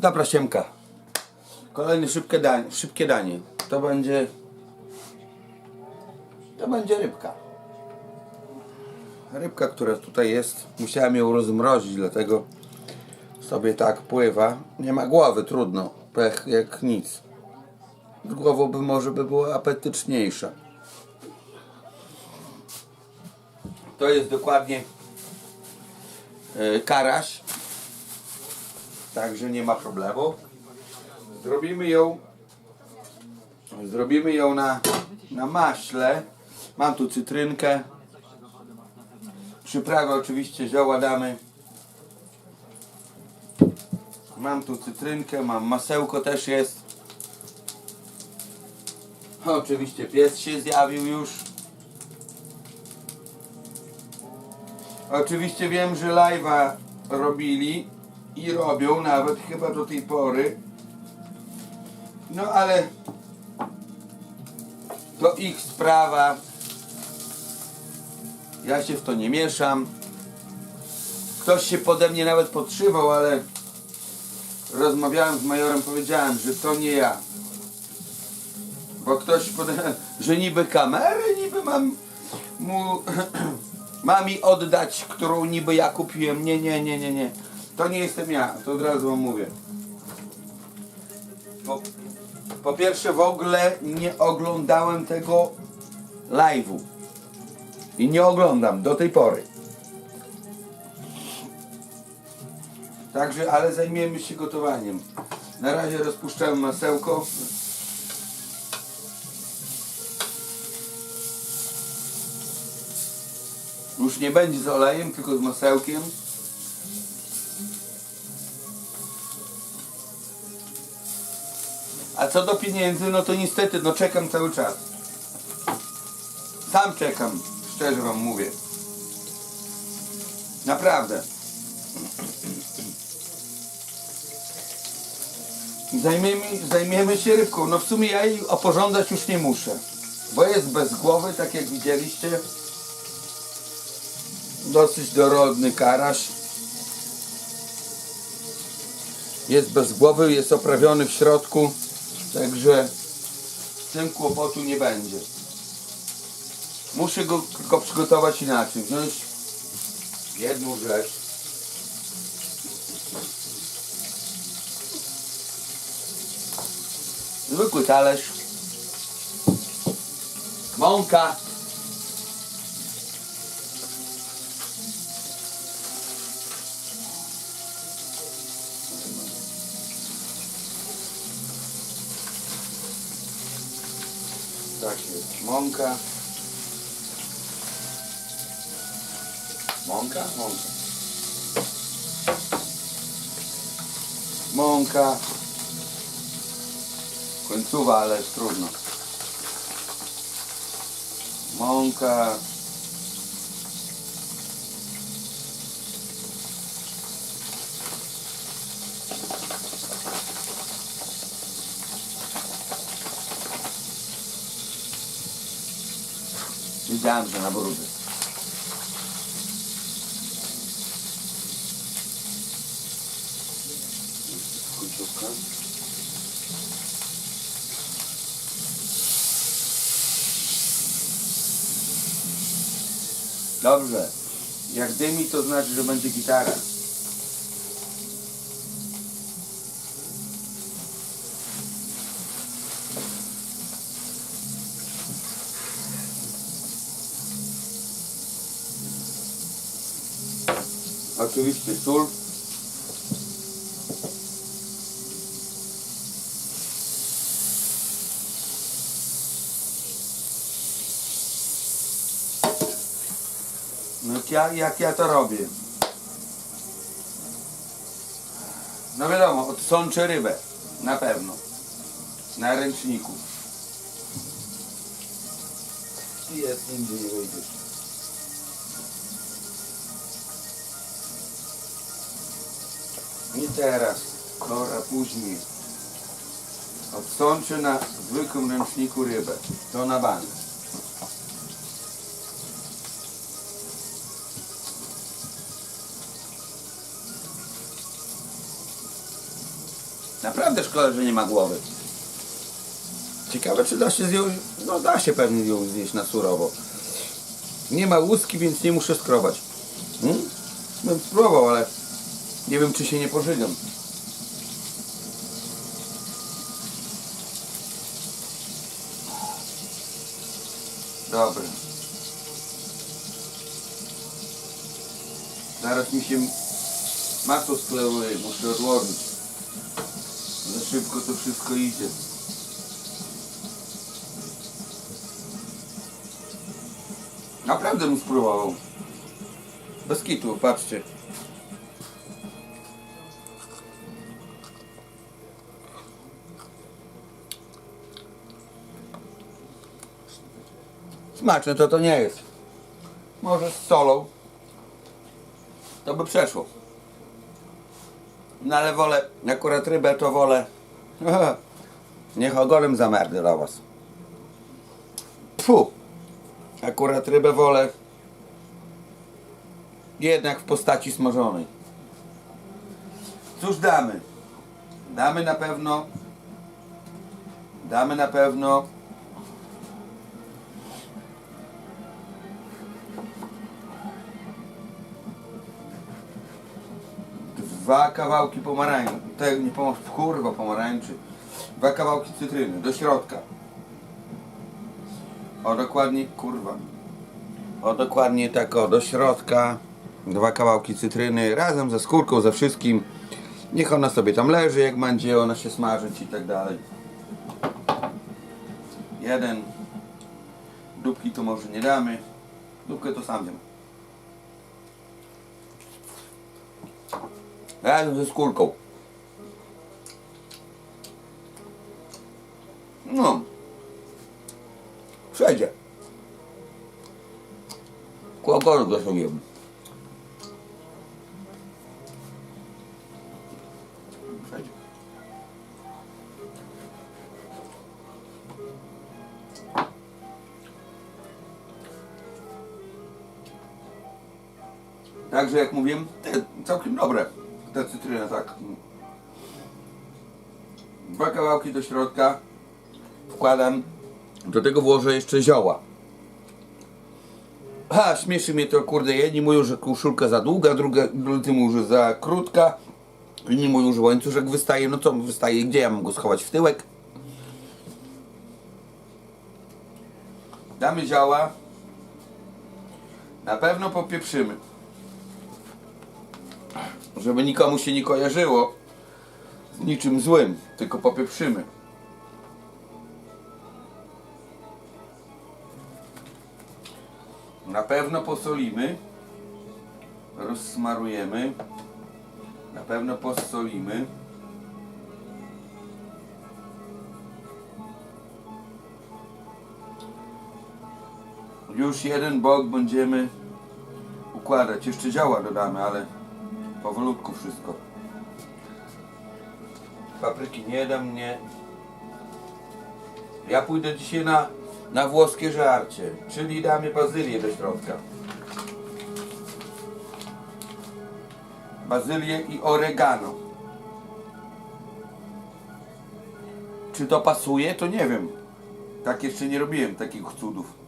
Dobra, Siemka. Kolejne szybkie danie, szybkie danie. To będzie... To będzie rybka. Rybka, która tutaj jest, musiałem ją rozmrozić, dlatego sobie tak pływa. Nie ma głowy, trudno. Pech jak nic. Głową by może by była apetyczniejsza. To jest dokładnie e, karaś. Także nie ma problemu. Zrobimy ją zrobimy ją na, na maśle. Mam tu cytrynkę. Przyprawę oczywiście zioła damy. Mam tu cytrynkę, mam masełko też jest. Oczywiście pies się zjawił już. Oczywiście wiem, że live'a robili i robią nawet chyba do tej pory. No ale to ich sprawa. Ja się w to nie mieszam. Ktoś się pode mnie nawet podszywał, ale rozmawiałem z majorem, powiedziałem, że to nie ja. Bo ktoś pode... że niby kamerę, niby mam mu ma mi oddać, którą niby ja kupiłem. Nie, nie, nie, nie, nie. To nie jestem ja, to od razu wam mówię. Po, po pierwsze w ogóle nie oglądałem tego live'u. I nie oglądam do tej pory. Także, ale zajmiemy się gotowaniem. Na razie rozpuszczałem masełko. Już nie będzie z olejem, tylko z masełkiem. A co do pieniędzy, no to niestety, no czekam cały czas. Sam czekam, szczerze wam mówię. Naprawdę. Zajmiemy, zajmiemy się rybką. No w sumie ja jej oporządzać już nie muszę. Bo jest bez głowy, tak jak widzieliście. Dosyć dorodny karaś. Jest bez głowy, jest oprawiony w środku. Także z tym kłopotu nie będzie. Muszę go tylko przygotować inaczej. Wziąć jedną rzecz. Zwykły talerz. Mąka. Jest. Mąka. Mąka? Mąka. Mąka. Końcowa, ale trudno. Mąka. Wiedziałem, że na brudy. Dobrze. Jak dymi, to znaczy, że będzie gitara. Oczywiście sól. No jak ja, jak ja to robię? No wiadomo, odsączę rybę. Na pewno. Na ręczniku. Jest indziej nie wyjdziesz. Nie teraz, dobra, później. Odsączę na zwykłym ręczniku rybę. To na bank. Naprawdę szkoda, że nie ma głowy. Ciekawe, czy da się z nią... No da się pewnie ją zjeść na surowo. Nie ma łuski, więc nie muszę skrobać. Hmm? Bym spróbował, ale nie wiem, czy się nie pożygam. Dobra. Zaraz mi się masło sklejuje, muszę odłożyć. Za szybko to wszystko idzie. Naprawdę bym spróbował. Bez kitu, patrzcie. Smaczne to to nie jest. Może z solą. To by przeszło. No ale wolę, akurat rybę to wolę. Niech ogonem zamerdę dla was. Fu. Akurat rybę wolę. Jednak w postaci smażonej. Cóż damy? Damy na pewno. Damy na pewno. Dwa kawałki pomarańczy. Te, nie pomóc, kurwa pomarańczy. Dwa kawałki cytryny do środka. O dokładnie, kurwa. O dokładnie tak o, do środka. Dwa kawałki cytryny razem ze skórką, ze wszystkim. Niech ona sobie tam leży, jak będzie ona się smażyć i tak dalej. Jeden. Dupki to może nie damy. Dupkę to sam wiem. Razem ze skórką. No. Przejdzie. Kłokonu go sobie. Także jak mówiłem, całkiem dobre. Ta cytryna tak. Dwa kawałki do środka wkładam. Do tego włożę jeszcze zioła. Ha, śmieszy mnie to, kurde, jedni mówią, że koszulka za długa, druga, drudzy mówią, że za krótka. Inni mówią, że łańcuszek wystaje. No co wystaje? Gdzie ja mam go schować? W tyłek? Damy zioła. Na pewno popieprzymy. Żeby nikomu się nie kojarzyło z niczym złym, tylko popieprzymy. Na pewno posolimy. Rozsmarujemy. Na pewno posolimy. Już jeden bok będziemy układać. Jeszcze działa dodamy, ale powolutku wszystko. Papryki nie dam, nie. Ja pójdę dzisiaj na, na włoskie żarcie, czyli damy bazylię do środka. Bazylię i oregano. Czy to pasuje? To nie wiem. Tak jeszcze nie robiłem takich cudów.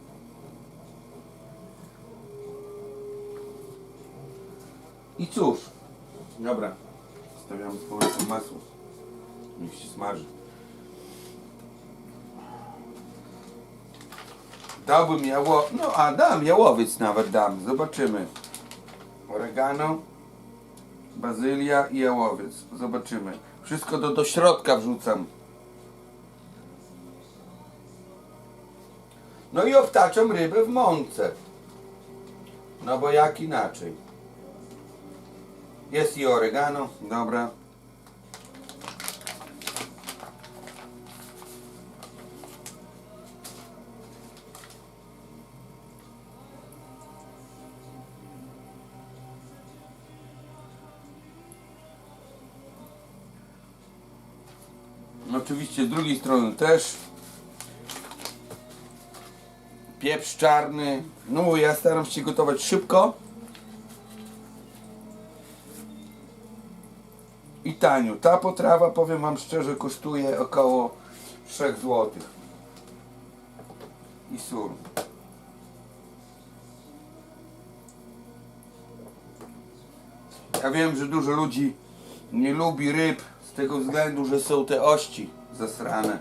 I cóż, dobra, stawiamy z masło. Niech się smaży. Dałbym jało, no a dam jałowiec nawet dam, zobaczymy. Oregano, bazylia i jałowiec, zobaczymy. Wszystko do, do środka wrzucam. No i obtaczam rybę w mące. No bo jak inaczej. Jest i oregano, dobra. Oczywiście z drugiej strony też. Pieprz czarny. No ja staram się gotować szybko. I tanio. Ta potrawa, powiem wam szczerze, kosztuje około 3 zł. I sól. Ja wiem, że dużo ludzi nie lubi ryb z tego względu, że są te ości zasrane.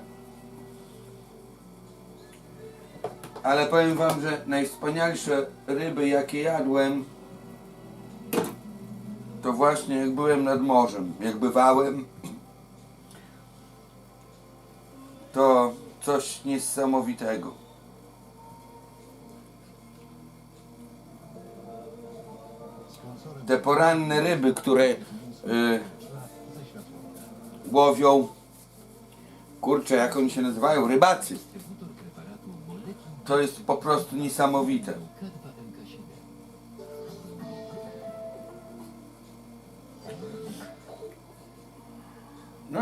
Ale powiem wam, że najwspanialsze ryby jakie jadłem to właśnie jak byłem nad morzem. Jak bywałem to coś niesamowitego. Te poranne ryby, które y, łowią kurczę, jak oni się nazywają, rybacy. To jest po prostu niesamowite.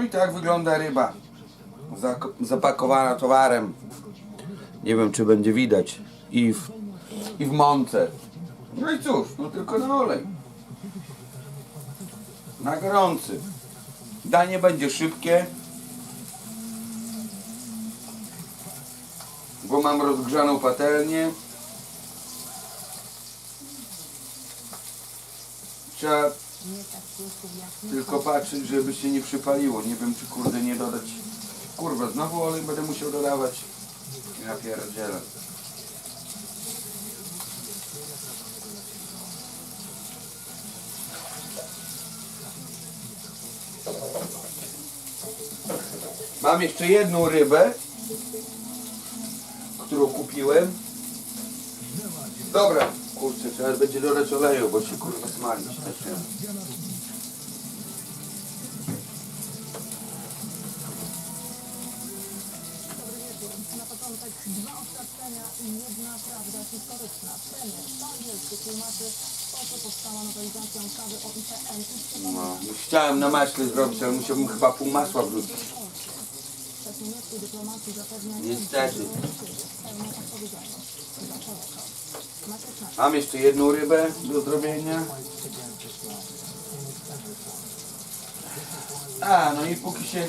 No i tak wygląda ryba. Zapakowana towarem. Nie wiem, czy będzie widać. I w, i w mące. No i cóż, no tylko na olej. Na gorący. Danie będzie szybkie. Bo mam rozgrzaną patelnię. Trzeba tylko patrzeć, żeby się nie przypaliło. Nie wiem, czy kurde nie dodać. Kurwa, znowu olej będę musiał dodawać. Ja pierdzielę. Mam jeszcze jedną rybę, którą kupiłem. Dobra, kurczę, trzeba będzie dodać oleju, bo się kurwa smalić zaczyna. Dwa oświadczenia i jedna prawda historyczna. Po co powstała nowelizacja o i No, chciałem na maśle zrobić, ale musiałbym chyba pół masła wrzucić. dyplomacji Niestety. Mam jeszcze jedną rybę do zrobienia. A, no i póki się...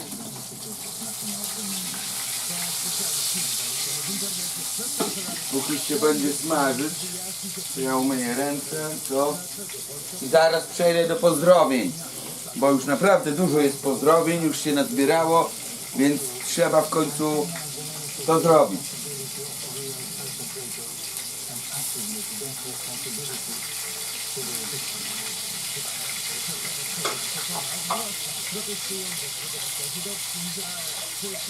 Póki się będzie smażyć, to ja umyję ręce, to... I zaraz przejdę do pozdrowień. Bo już naprawdę dużo jest pozdrowień, już się nazbierało, więc trzeba w końcu to zrobić.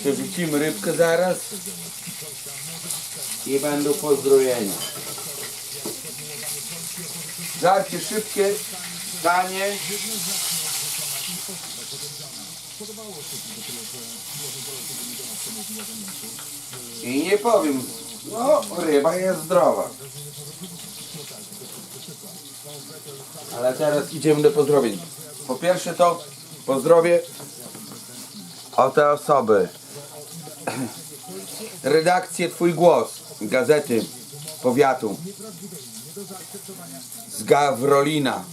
Przerzucimy rybkę zaraz i będą pozdrowienia. Żarcie szybkie, tanie. I nie powiem, no ryba jest zdrowa. Ale teraz idziemy do pozdrowień. Po pierwsze to pozdrowię o te osoby. Redakcję Twój Głos, gazety powiatu z Gawrolina.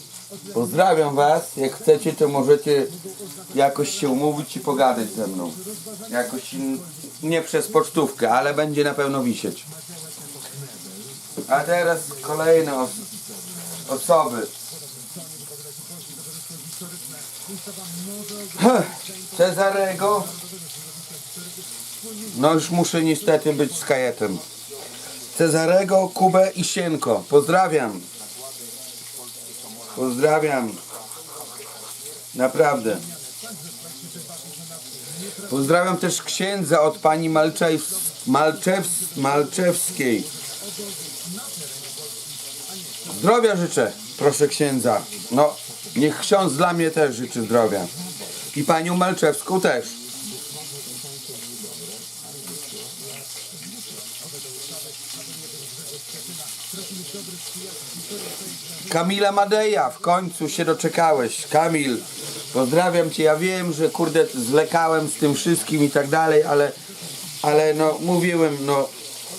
Pozdrawiam Was. Jak chcecie, to możecie jakoś się umówić i pogadać ze mną. Jakoś nie przez pocztówkę, ale będzie na pewno wisieć. A teraz kolejne os osoby. Cezarego. No już muszę niestety być z kajetem. Cezarego, Kubę i Sienko. Pozdrawiam. Pozdrawiam. Naprawdę. Pozdrawiam też księdza od pani Malczews, Malczews, Malczewskiej. Zdrowia życzę, proszę księdza. No, niech ksiądz dla mnie też życzy zdrowia. I panią Malczewską też. Kamila Madeja, w końcu się doczekałeś. Kamil, pozdrawiam cię. Ja wiem, że kurde zlekałem z tym wszystkim i tak dalej, ale, ale no mówiłem, no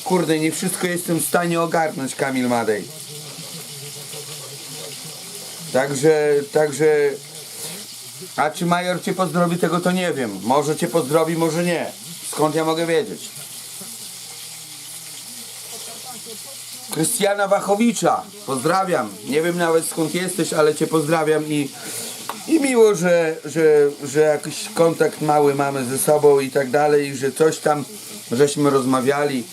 kurde, nie wszystko jestem w stanie ogarnąć, Kamil Madej. Także, także, a czy Major cię pozdrowi, tego to nie wiem. Może cię pozdrowi, może nie. Skąd ja mogę wiedzieć? Krystiana Wachowicza, pozdrawiam. Nie wiem nawet skąd jesteś, ale cię pozdrawiam i, i miło, że, że, że jakiś kontakt mały mamy ze sobą i tak dalej, że coś tam żeśmy rozmawiali,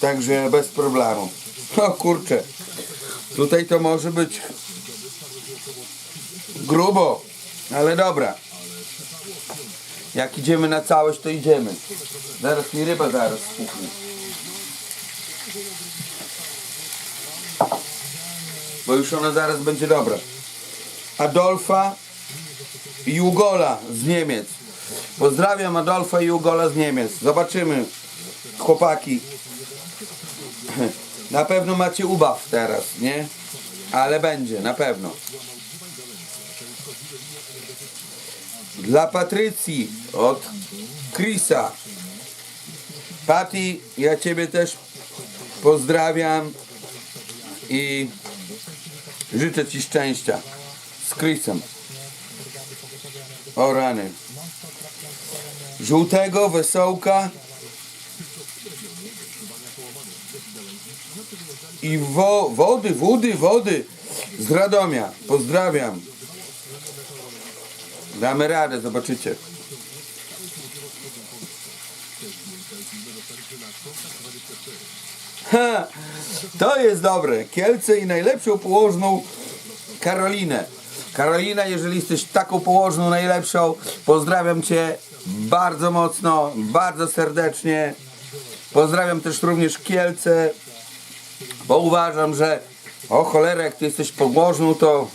także bez problemu. O kurczę, tutaj to może być grubo, ale dobra. Jak idziemy na całość, to idziemy. Zaraz mi ryba zaraz spuchnie. Bo już ona zaraz będzie dobra. Adolfa Jugola z Niemiec. Pozdrawiam Adolfa Jugola z Niemiec. Zobaczymy, chłopaki. Na pewno macie ubaw teraz, nie? Ale będzie, na pewno. Dla Patrycji od Chrisa. Patty, ja Ciebie też pozdrawiam i Życzę Ci szczęścia. Z Chrisem. O rany. Żółtego, wesołka. I wo, wody, wody, wody z Radomia. Pozdrawiam. Damy radę, zobaczycie. Ha, to jest dobre. Kielce i najlepszą położną Karolinę. Karolina, jeżeli jesteś taką położną najlepszą, pozdrawiam Cię bardzo mocno, bardzo serdecznie. Pozdrawiam też również Kielce, bo uważam, że o cholera, jak Ty jesteś położną, to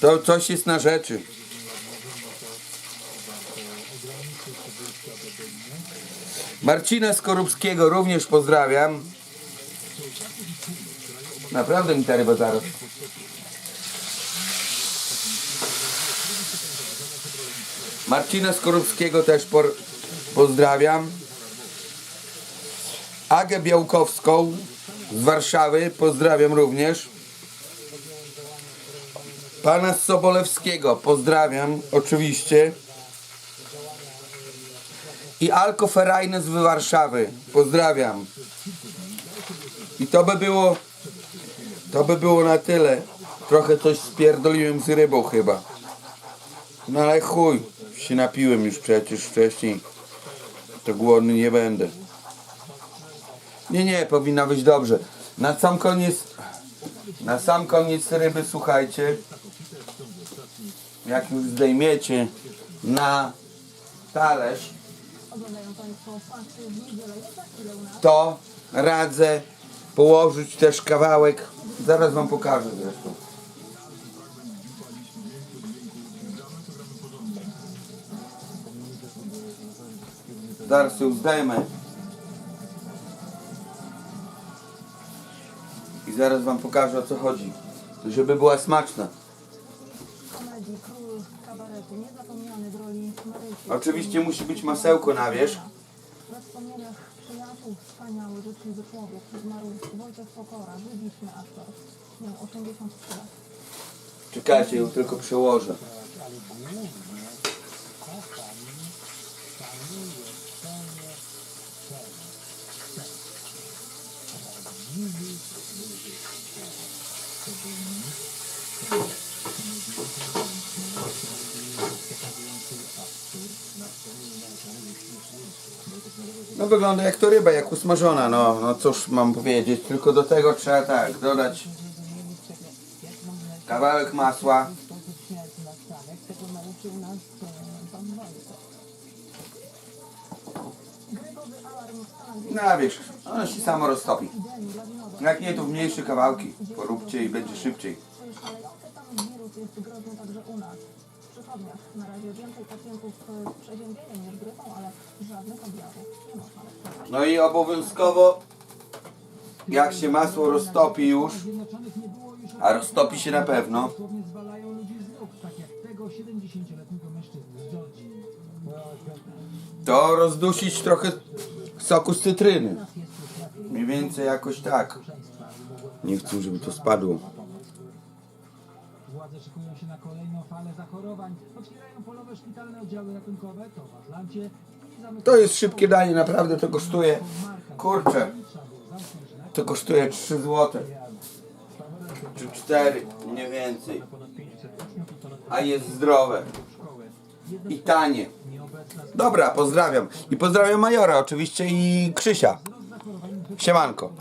to coś jest na rzeczy. Marcina Skorupskiego również pozdrawiam. Naprawdę mi ta ryba zaraz. Marcina Skorupskiego też por, pozdrawiam. Agę Białkowską z Warszawy pozdrawiam również. Pana Sobolewskiego pozdrawiam oczywiście. I Alko Ferajne z Warszawy. Pozdrawiam. I to by było to by było na tyle. Trochę coś spierdoliłem z rybą chyba. No ale chuj, się napiłem już przecież wcześniej. To głodny nie będę. Nie, nie, powinna być dobrze. Na sam koniec, na sam koniec ryby, słuchajcie, jak już zdejmiecie na talerz, to radzę położyć też kawałek. Zaraz wam pokażę zresztą. Zaraz ją zdejmę. I zaraz wam pokażę o co chodzi. Żeby była smaczna. komedii Król Kabaretu, niezapomniany w roli Marysi. Oczywiście musi być masełko na wierzch. Wspomnieniach przyjaciół wspaniały, życzliwy człowiek. Zmarł Wojciech Pokora, wybitny aktor. Miał 83 lat. Czekajcie, ją tylko przełożę. No wygląda jak to ryba, jak usmażona, no, no cóż mam powiedzieć, tylko do tego trzeba tak, dodać kawałek masła. No a wiesz, ono się samo roztopi. Jak nie, to w mniejsze kawałki poróbcie i będzie szybciej. Na razie więcej pacjentów e, z przeziębieniem niż grypą, ale żadnych objawów nie można. No i obowiązkowo, jak się masło roztopi już, a roztopi się na pewno, tak jak tego 70-letniego mężczyzny z Georgii. to rozdusić trochę soku z cytryny. Mniej więcej jakoś tak. Nie chcę, żeby to spadło. Szykują się na kolejną falę zachorowań. Otwierają polowe szpitalne oddziały ratunkowe, to w Atlancie To jest szybkie danie, naprawdę to kosztuje. Kurczę, to kosztuje 3 zł. Czy 4, mniej więcej. A jest zdrowe. I tanie. Dobra, pozdrawiam. I pozdrawiam Majora oczywiście i Krzysia. Siemanko.